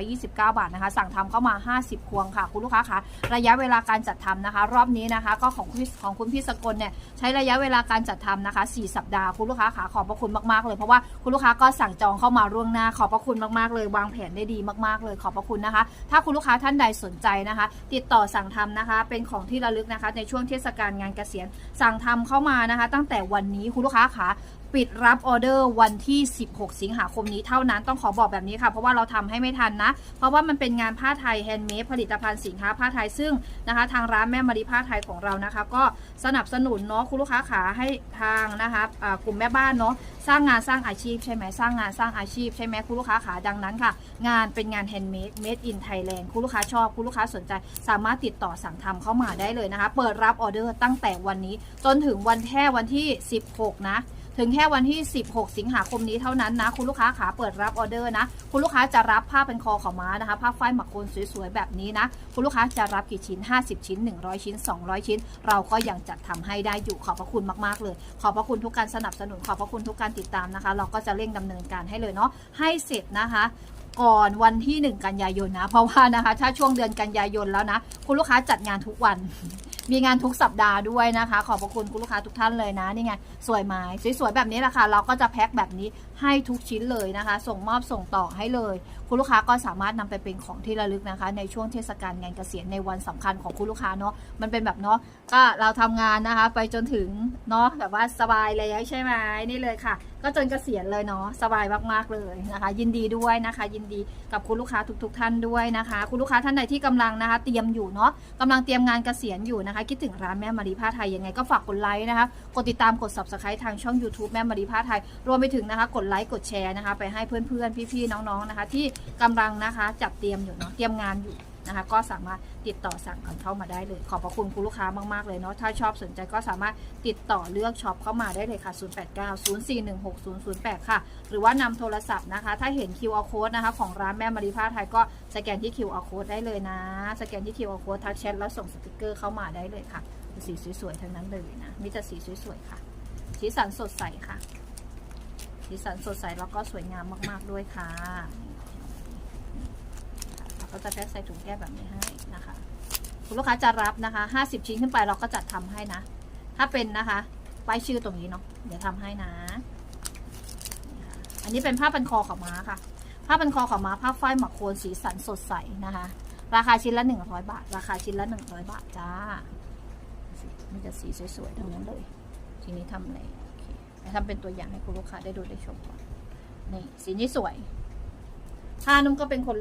129 บาทนะคะ สั่งทำเข้ามา 50พวงค่ะ คุณลูกค้าคะระยะเวลาการจัดทำนะคะ รอบนี้นะคะ ก็ของของคุณพี่สกลเนี่ยใช้ระยะเวลาการจัดทำนะคะ 4 สัปดาห์คุณลูกค้าคะขอบพระคุณมากๆเลยเพราะว่าคุณลูกค้าก็สั่งจองเข้ามาล่วงหน้า ขอบพระคุณมากๆเลยวางแผนได้ดีมากๆ เลยขอบพระคุณนะคะ ถ้าคุณลูกค้าท่านใดสนใจนะคะ ติดต่อสั่งทำนะคะ เป็นของที่ระลึกนะคะ ในช่วงเทศกาลงานเกษียณสั่งทำเข้ามานะคะ ตั้งแต่วันนี้คุณลูกค้าคะ ปิดรับออเดอร์วันที่ 16 สิงหาคมนี้เท่านั้นต้องขอบอกแบบนี้ค่ะ เพราะว่าเราทำให้ไม่ทันนะ เพราะว่ามันเป็นงานผ้าไทยแฮนด์เมดผลิตภัณฑ์สินค้าผ้าไทยซึ่งนะคะ ทางร้านแม่มารีผ้าไทยของเรานะคะ ก็สนับสนุนเนาะคุณลูกค้าขาให้ทางนะคะกลุ่มแม่บ้านเนาะสร้างงานสร้างอาชีพใช่ไหมสร้างงานสร้างอาชีพใช่ไหมคุณลูกค้าขาดังนั้นค่ะ งานเป็นงานแฮนด์เมด made in Thailand คุณลูกค้าชอบคุณลูกค้าสนใจ สามารถติดต่อสั่งทำเข้ามาได้เลยนะคะ เปิดรับออเดอร์ตั้งแต่วันนี้ จนถึงวันแค่วันที่ 16 นะ ถึงแค่วันที่ 16 สิงหาคมนี้เท่านั้นนะ คุณลูกค้าขาเปิดรับออเดอร์นะ คุณลูกค้าจะรับผ้าเป็นคอขาวม้านะคะผ้าฝ้ายหมักโคนสวยๆแบบนี้นะ คุณลูกค้าจะรับกี่ชิ้น 50 ชิ้น 100 ชิ้น 200 ชิ้น เราก็ยังจัดทำให้ได้อยู่ขอบพระคุณมากๆเลย ขอบพระคุณทุกการสนับสนุนขอบพระคุณทุกการติดตามนะคะ เราก็จะเร่งดำเนินการให้เลยเนาะให้เสร็จนะคะก่อนวันที่ 1 กันยายนนะ เพราะว่านะคะ ถ้าช่วงเดือนกันยายนแล้วนะ คุณลูกค้าจัดงานทุกวัน มีงานทุกสัปดาห์ด้วยนะคะ ขอบพระคุณคุณลูกค้าทุกท่านเลยนะนี่ไงสวยไหมสวยๆแบบนี้แหละค่ะเราก็จะแพ็คแบบนี้ให้ทุกชิ้นเลยนะคะ ส่งมอบส่งต่อให้เลย คุณลูกค้าก็สามารถนำไปเป็นของที่ระลึกนะคะ ในช่วงเทศกาลงานเกษียณในวันสำคัญของคุณลูกค้าเนาะมันเป็นแบบเนาะก็เราทำงานนะคะ ไปจนถึงเนาะแบบว่าสบายเลยใช่ไหมนี่เลยค่ะ ก็จนเกษียณเลยเนาะสบายมากๆเลยนะคะ ยินดีด้วยนะคะ ยินดีกับคุณลูกค้าทุกๆท่านด้วยนะคะ คุณลูกค้าท่านใดที่กำลังนะคะ เตรียมอยู่เนาะกำลังเตรียมงานเกษียณอยู่นะคะ คิดถึงร้านแม่มารีผ้าไทยยังไงก็ฝากกดไลค์นะคะกดติดตามกด subscribe ทางช่อง YouTube แม่มารีผ้าไทย รวมไปถึงนะคะ กดไลค์กดแชร์นะคะ ไปให้เพื่อนๆพี่ๆน้องๆนะคะ ที่กำลังนะคะจัดเตรียมอยู่เนาะเตรียมงานอยู่ นะคะ ก็สามารถติดต่อสั่งกันเข้ามาได้เลย ขอบพระคุณคุณลูกค้ามากๆเลยเนาะถ้าชอบสนใจก็สามารถติดต่อเลือกช็อปเข้ามาได้เลยค่ะ 0890416008 ค่ะ หรือว่านำโทรศัพท์นะคะ ถ้าเห็น QR code นะคะ ของร้านแม่มารีผ้าไทยก็สแกนที่ QR code ได้เลยนะ สแกนที่ QR code ทักแชทแล้วส่งสติกเกอร์เข้ามาได้เลยค่ะสีสวยๆทั้งนั้นเลยนะมีแต่สีสวยๆค่ะสีสันสดใสค่ะสีสันสดใสแล้วก็สวยงามมาก ๆ ด้วยค่ะ เราก็จะแพ็คใส่ถุงแก้วแบบนี้ให้นะคะ คุณลูกค้าจะรับนะคะ 50 ชิ้นขึ้นไปเราก็จัดทำให้นะ ถ้าเป็นนะคะป้ายชื่อตรงนี้เนาะเดี๋ยวทำให้นะนี่ค่ะอันนี้เป็นผ้าพันคอขาวม้าค่ะ ผ้าพันคอขาวม้าผ้าฝ้ายหมักโคนสีสันสดใสนะคะ ราคาชิ้นละ 100 บาท ราคาชิ้นละ 100 บาทจ้ามีแต่สีสวยๆทั้งนั้นเลย ทีนี้ทำอะไรทำเป็นตัวอย่างให้คุณลูกค้าได้ดูได้ชมก่อนนี่สีนี้สวยผ้านุ่มก็เป็นคนเลือก